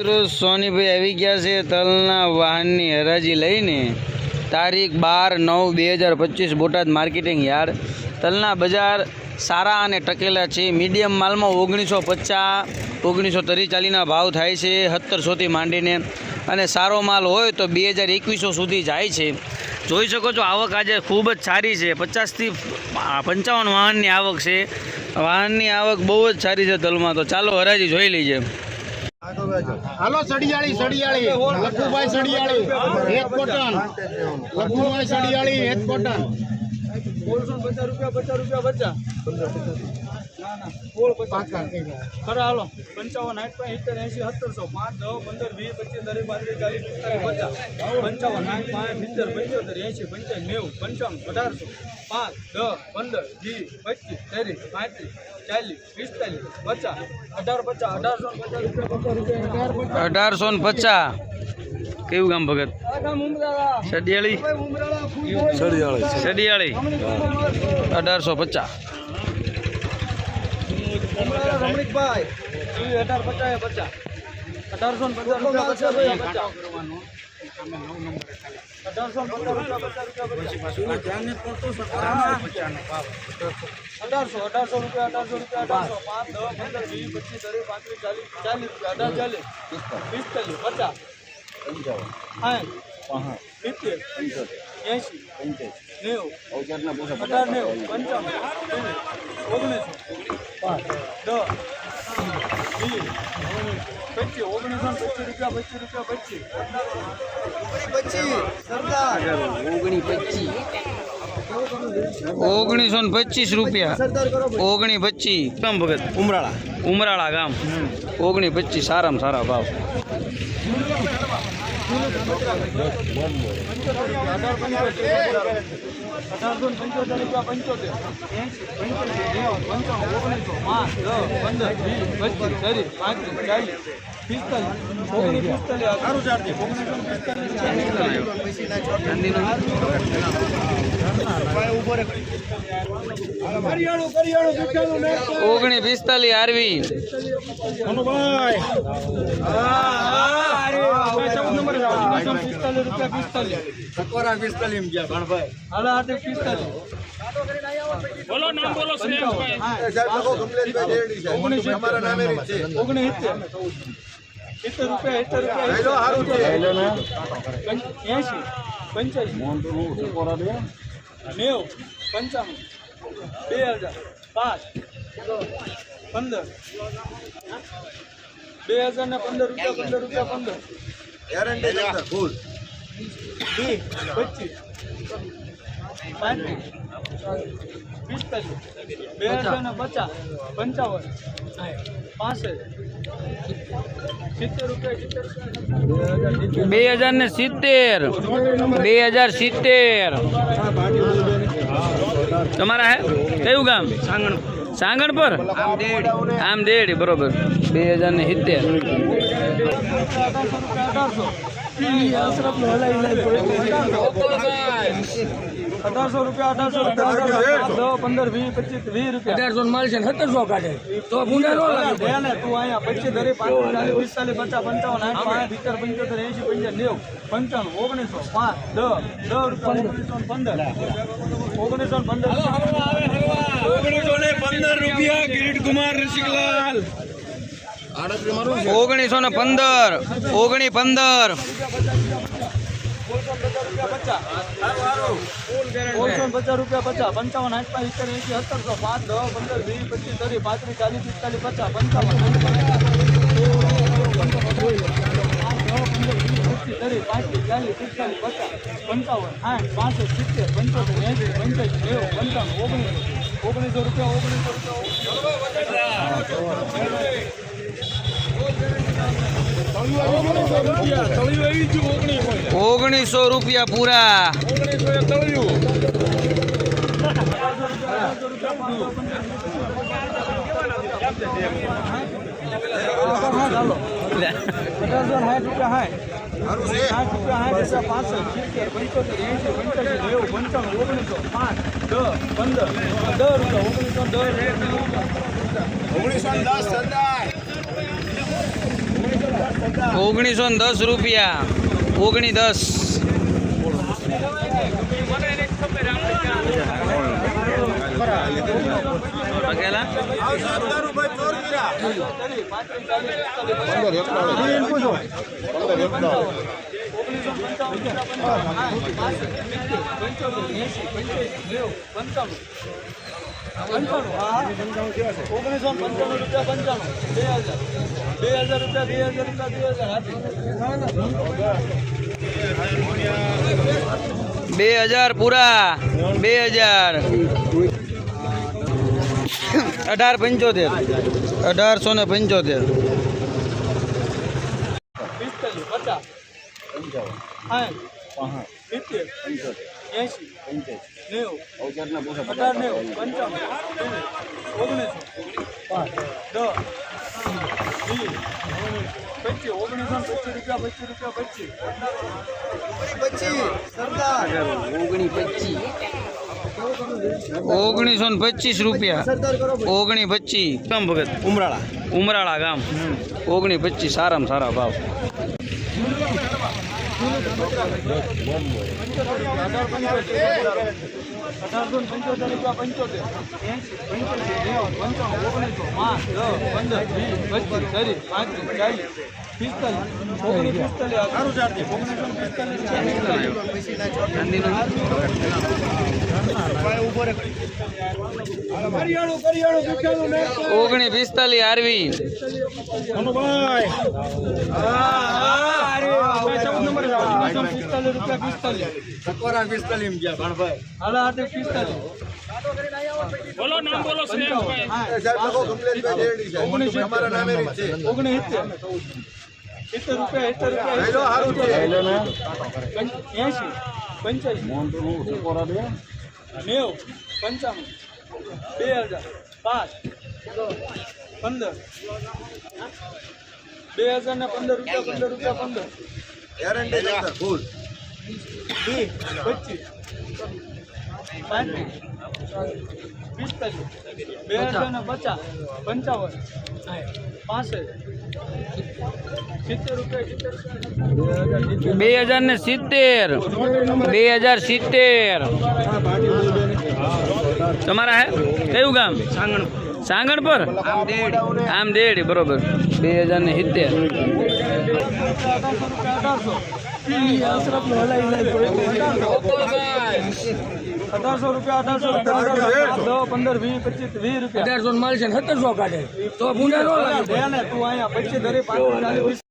મિત્રો, સોનીભાઈ આવી ગયા છે તલના વાહનની હરાજી લઈને. તારીખ બાર નવ બે હજાર પચીસ બોટાદ માર્કેટિંગ યાર્ડ. તલના બજાર સારા અને ટકેલા છે. મીડિયમ માલમાં ઓગણીસો પચાસ, ઓગણીસો ચાલીના ભાવ થાય છે સત્તરસોથી માંડીને. અને સારો માલ હોય તો બે હજાર એકવીસો સુધી જાય છે. જોઈ શકો છો, આવક આજે ખૂબ જ સારી છે. પચાસથી પંચાવન વાહનની આવક છે. વાહનની આવક બહુ જ સારી છે તલમાં. તો ચાલો હરાજી જોઈ લઈએ. હાલો, સડિયાળી સડિયાળી. લખુભાઈ સડિયાળી હેત કોટન લખુભાઈ સડિયાળી હેત કોટન બોલસો પચાસ રૂપિયા પચાસ રૂપિયા બચ્ચા ના ના પચાસ ખરા હાલો. પંચાવન આઠ પાંચ સિત્તેર એંસી સત્તરસો. પાંચ દસ પંદર વીસ પચીસ ત્રીસ પાંત્રીસ ચાલીસ પિસ્તાલીસ પચાસ. પંચાવન સાઠ પાંચ સિત્તેર પંચોતેર એંસી પંચાવન નેવું પંચાવન અઢારસો. પાંચ દસ પંદર વીસ પચીસ ત્રીસ પાંત્રીસ ચાલીસ પિસ્તાલીસ પચાસ. અઢાર પચાસ અઢારસો પચાસ રૂપિયા પચાસ અઢારસો કેવું ગામ ભગત? આ સડિયાળી. સડિયાળી. અઢારસો પચાસ. રમણીકભાઈ અઢાર પચાસ પચાસ. અઢારસો પચાસ રૂપિયા પચાસ અઢારસો ને પચાસ રૂપિયા પચાસ રૂપિયા પચાસ. અઢારસો અઢારસો રૂપિયા અઢારસો રૂપિયા અઢારસો. પાંચ દસ પંદર વીસ પચીસ ત્રીસ પાંત્રીસ ચાલીસ ચાલીસ રૂપિયા અઢાર ચાલીસ. પિસ્તાલીસ પચાસ. સાઠ સિત્તેર એંશી. નેવું અઢાર નેવું પંચાવન. ઓગણીસો. દસ. વીસ. પચીસ. ઓગણીસો ને પચીસ રૂપિયા પચીસ રૂપિયા પચીસ. ઓગણીસો ને પચીસ રૂપિયા. ઓગણી પચીસ. ગામ ભગત. ઉમરાળા. ઉમરાળા ગામ. ઓગણી પચીસ. સારામાં સારા ભાવ. અઢારસો પંચોતેર રૂપિયા પંચોતેર એંશી પંચ્યાસી નેવું પંચાવન ઓગણીસો પાંચ દસ પંદર વીસ પચીસ ત્રીસ પાંત્રીસ ચાલીસ પિસ્તાલીસ ઓગણીસ પિસ્તાલીસ સારું ઓગણીસો ઓગણી પિસ્તાલીસ આરવી મનુભાઈ ચૌદ નંબર ઓગણીસો ને પિસ્તાલીસ રૂપિયા પિસ્તાલીસ. સકોરા પિસ્તાલીસ ગયા ભણભાઈ હાલ આટલે પિસ્તાલીસ. બોલો નામ બોલો નેવું પંચાણું બે હજાર. પાંચ. પંદર. બે હજાર ને પંદર રૂપિયા પંદર. રૂપિયા પંદર ગેરંટી ફૂલ બે હજાર ને સિત્તેર. બે હજાર સિત્તેર. તમારા હે? કયું ગામ? સાંગણ સાંગણ પર આમ દેડી, બરોબર. બે હજાર ને સિત્તેર. અઢારસો રૂપિયા અઢારસો રૂપિયા પંદર વીસ પચીસ વીસ રૂપિયા. અઢારસો માલ છે સત્તરસો કાઢે. તો ગુંડા નો લાગે તું અહીંયા પચીસ ધરી પાંચ ચાલીસ પિસ્તાલીસ પચાસ પંચાવન આઠ પાંચ સિત્તેર પંચોતેર એંશી પંચાવન નેવું ઓગણીસો પાંચ દસ દસ રૂપિયા ઓગણીસો પંદર. ઓગણીસો પંદર. ઓગણીસો ને પંદર રૂપિયા કિરીટ કુમાર રસિકલાલ ઓગણીસો ને પંદર. ઓગણી પંદર. પંચાવન આઠ પાસઠ સિત્તેર પંચોતેર એંશી પંચ્યાસી નેવું પંચાવન ઓગણીસો ઓગણીસો રૂપિયા ઓગણીસો રૂપિયા પૂરા અઢારસો સાઠ રૂપિયા સાઠ સાઠ રૂપિયા સાઠ રૂપિયા પાસઠ સિત્તેર પંચોતેર એંશી પંચાસી નેવું પંચાણું ઓગણીસો રૂપિયા દસ ઓગણીસો દસ સરદાર. ઓગણીસો દસ રૂપિયા. ઓગણી દસ. પગેલા ઓગણીસો પંચાણું રૂપિયા પંચાણું બે હજાર બે હજાર રૂપિયા બે હજાર રૂપિયા બે હજાર હાથી બે હજાર પૂરા બે હજાર. અઢાર પંચોતેર અઢારસો ને પંચોતેર. પિસ્તાલીસ પચાસ સાઠ સિત્તેર એંશી. નેવું. અઢાર નેવું પંચાણું ઓગણીસો દસ વીસ પચીસ ઓગણીસો ને પચીસ. રૂપિયા. પચીસ રૂપિયા પચીસ ઓગણીસો ને પચીસ. રૂપિયા ઓગણી પચીસ કેમ ભગત ઉમરાળા. ઉમરાળા ગામ. ઓગણી પચીસ. સારામાં સારા ભાવ. અઢારસો પંદર વીસ પચીસ ત્રીસ પાંત્રીસ ચાલીસ પિસ્તાલીસ ઓગણીસ પિસ્તાલીસ પિસ્તાલીસ પૂછાણું પિસ્તાલીસ. પિસ્તાલીસ રૂપિયા પિસ્તાલીસ હાલા હાથે પિસ્તાલીસ. બોલો નામ બોલો ઓગણીસ સિત્તેર રૂપિયા સિત્તેર રૂપિયા. એસી પંચ્યાસી નેવું પંચાણું બે હજાર. પાંચ. પંદર. બે હજાર ને પંદર રૂપિયા પંદર રૂપિયા પંદર. ગેરંટી ફૂલ બે હજાર બે હજાર ને સિત્તેર. બે હજાર સિત્તેર. તમારા હે? કયું ગામ? સાંગણ સાંગણ પર આમ દેડી, બરોબર. બે હજાર ને સિત્તેર. અઢારસો રૂપિયા અઢારસો રૂપિયા. પંદર વીસ પચીસ વીસ રૂપિયા અઢારસો મળશે સત્તરસો કાઢે તો તું અહીંયા પચીસ પાંચ ચાલીસ